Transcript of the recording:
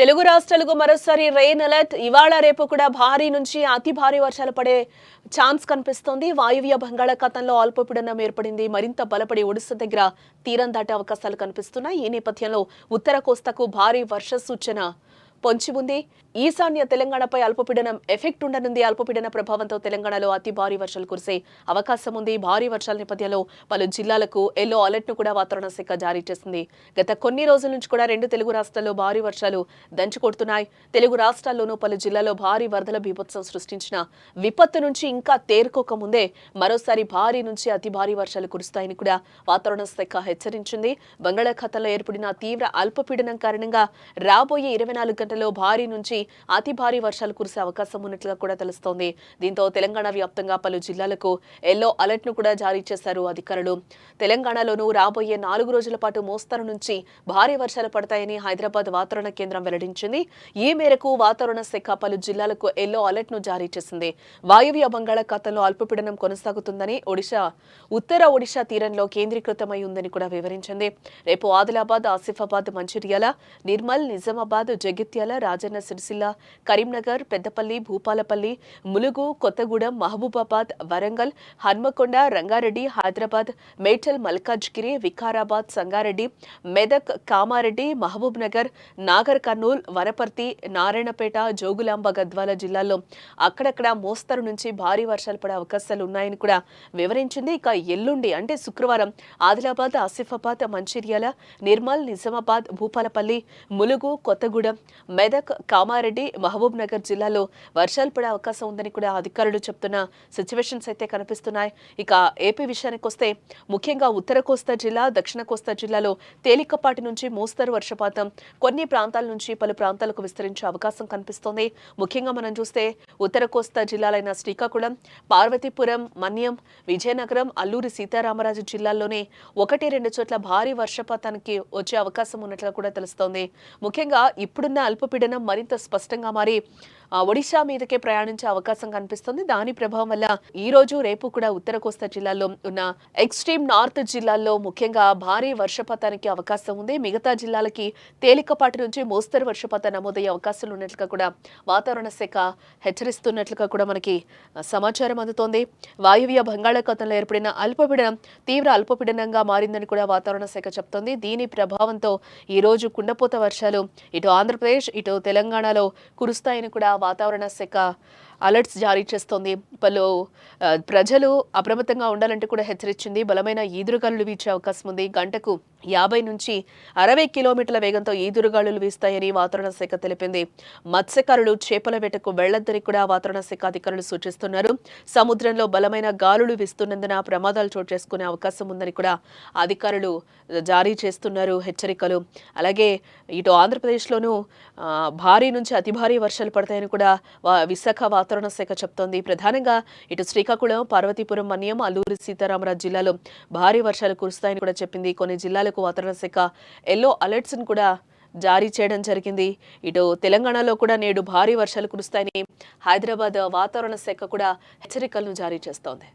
తెలుగు రాష్ట్రాలకు మరోసారి rain alert. ఇవాళ రేపు కూడా భారీ నుంచి అతి భారీ వర్షాలు పడే ఛాన్స్ కనిపిస్తోంది. వాయువ్య బంగాళాఖాతంలో అల్పపీడనం ఏర్పడింది. మరింత బలపడి ఒడిశా దగ్గర తీరం దాటే అవకాశాలు కనిపిస్తున్నాయి. ఈ నేపథ్యంలో ఉత్తర కోస్తాకు భారీ వర్ష సూచన. పొంచి ఉంది. ఈశాన్య తెలంగాణపై అల్పపీడనం ఎఫెక్ట్ ఉండనుంది. అల్పపీడన ప్రభావంతో తెలంగాణలో అతి భారీ వర్షాలు కురిసే అవకాశం ఉంది. భారీ వర్షాల నేపథ్యంలో పలు జిల్లాలకు ఎల్లో అలర్ట్ను కూడా వాతావరణ శాఖ జారీ చేసింది. గత కొన్ని రోజుల నుంచి కూడా రెండు తెలుగు రాష్ట్రాల్లో భారీ వర్షాలు దంచుకొడుతున్నాయి. తెలుగు రాష్ట్రాల్లోనూ పలు జిల్లాల్లో భారీ వరదల బీభత్సం సృష్టించిన విపత్తు నుంచి ఇంకా తేరుకోకముందే మరోసారి భారీ నుంచి అతి భారీ వర్షాలు కురుస్తాయని కూడా వాతావరణ శాఖ హెచ్చరించింది. బంగాళాఖాతంలో ఏర్పడిన తీవ్ర అల్పపీడనం కారణంగా రాబోయే ఇరవై నాలుగు గంటలో భారీ నుంచి అతి భారీ వర్షాలు కురిసే అవకాశం ఉన్నట్లుగా కూడా తెలుస్తోంది. దీంతో తెలంగాణ వ్యాప్తంగా పలు జిల్లాలకు ఎల్లో అలర్ట్ను కూడా జారీ చేశారు అధికారులు. తెలంగాణలోనూ రాబోయే నాలుగు రోజుల పాటు మోస్తరు నుంచి భారీ వర్షాలు పడతాయని హైదరాబాద్ వాతావరణ కేంద్రం వెల్లడించింది. ఈ మేరకు వాతావరణ శాఖ పలు జిల్లాలకు ఎల్లో అలర్ట్ను జారీ చేసింది. వాయువ్య బంగాళాఖాతంలో అల్పపీడనం కొనసాగుతుందని ఒడిశా ఉత్తర ఒడిశా తీరంలో కేంద్రీకృతమై ఉందని కూడా వివరించింది. రేపు ఆదిలాబాద్ ఆసిఫాబాద్ మంచిర్యాల నిర్మల్ నిజామాబాద్ జగిత్యాల రాజన్న సిరిసిల్ల కరీంనగర్ పెద్దపల్లి భూపాలపల్లి ములుగు కొత్తగూడెం మహబూబాబాద్ వరంగల్ హన్మకొండ రంగారెడ్డి హైదరాబాద్ మేటల్ మల్కాజ్గిరి వికారాబాద్ సంగారెడ్డి మెదక్ కామారెడ్డి మహబూబ్ నగర్ నాగర్ కర్నూల్ వనపర్తి నారాయణపేట జోగులాంబ గద్వాల జిల్లాల్లో అక్కడక్కడ మోస్తరు నుంచి భారీ వర్షాలు పడే అవకాశాలు ఉన్నాయని కూడా వివరించింది. ఇక ఎల్లుండి అంటే శుక్రవారం ఆదిలాబాద్ ఆసిఫాబాద్ మంచిర్యాల నిర్మల్ నిజామాబాద్ భూపాలపల్లి ములుగు కొత్తగూడెం మెదక్ కామారెడ్డి మహబూబ్ నగర్ జిల్లాలో వర్షాలు పడే అవకాశం ఉందని కూడా అధికారులు చెప్తున్న సిచ్యువేషన్స్ అయితే కనిపిస్తున్నాయి. ఇక ఏపీ విషయానికి వస్తే ముఖ్యంగా ఉత్తర కోస్తా జిల్లా దక్షిణ కోస్తా జిల్లాలో తేలికపాటి నుంచి మోస్తరు వర్షపాతం. కొన్ని ప్రాంతాల నుంచి పలు ప్రాంతాలకు విస్తరించే అవకాశం కనిపిస్తోంది. ముఖ్యంగా మనం చూస్తే ఉత్తర కోస్తా జిల్లాలైన శ్రీకాకుళం పార్వతీపురం మన్యం విజయనగరం అల్లూరి సీతారామరాజు జిల్లాల్లోనే ఒకటి రెండు చోట్ల భారీ వర్షపాతానికి వచ్చే అవకాశం ఉన్నట్లు కూడా తెలుస్తోంది. ముఖ్యంగా ఇప్పుడున్న అల్పపీడనం మరింత స్పష్టంగా మారి ఒడిశా మీదకే ప్రయాణించే అవకాశం కనిపిస్తుంది. దాని ప్రభావం వల్ల ఈ రోజు రేపు కూడా ఉత్తర కోస్తా జిల్లాలో ఉన్న ఎక్స్ట్రీమ్ నార్త్ జిల్లాల్లో ముఖ్యంగా భారీ వర్షపాతానికి అవకాశం ఉంది. మిగతా జిల్లాలకి తేలికపాటి నుంచి మోస్తరు వర్షపాతం నమోదయ్యే అవకాశాలు ఉన్నట్లుగా కూడా వాతావరణ శాఖ హెచ్చరిస్తున్నట్లుగా కూడా మనకి సమాచారం అందుతోంది. వాయువ్య బంగాళాఖాతంలో ఏర్పడిన అల్పపీడనం తీవ్ర అల్పపీడనంగా మారిందని కూడా వాతావరణ శాఖ చెప్తోంది. దీని ప్రభావంతో ఈ రోజు కుండపోత వర్షాలు ఇటు ఆంధ్రప్రదేశ్ ఇటు తెలంగాణలో కురుస్తాయని కూడా వాతావరణ శాఖ అలర్ట్స్ జారీ చేస్తోంది. పలు ప్రజలు అప్రమత్తంగా ఉండాలంటే కూడా హెచ్చరించింది. బలమైన ఈదురుగాలులు వీచే అవకాశం ఉంది. గంటకు యాభై నుంచి అరవై కిలోమీటర్ల వేగంతో ఈదురుగాలులు వీస్తాయని వాతావరణ శాఖ తెలిపింది. మత్స్యకారులు చేపల వేటకు వెళ్ళొద్దని కూడా వాతావరణ శాఖ అధికారులు సూచిస్తున్నారు. సముద్రంలో బలమైన గాలులు వీస్తున్నందున ప్రమాదాలు చోటు చేసుకునే అవకాశం ఉందని కూడా అధికారులు జారీ చేస్తున్నారు. హెచ్చరికలు. అలాగే ఇటు ఆంధ్రప్రదేశ్లోనూ భారీ నుంచి అతి భారీ వర్షాలు పడతాయని కూడా విశాఖ వాతావరణ వాతావరణ శాఖ చెప్తోంది. ప్రధానంగా ఇటు శ్రీకాకుళం పార్వతీపురం మన్యం అల్లూరి సీతారామరాజు జిల్లాలో భారీ వర్షాలు కురుస్తాయని కూడా చెప్పింది. కొన్ని జిల్లాలకు వాతావరణ శాఖ ఎల్లో అలర్ట్స్ను కూడా జారీ చేయడం జరిగింది. ఇటు తెలంగాణలో కూడా నేడు భారీ వర్షాలు కురుస్తాయని హైదరాబాద్ వాతావరణ శాఖ కూడా హెచ్చరికలను జారీ చేస్తోంది.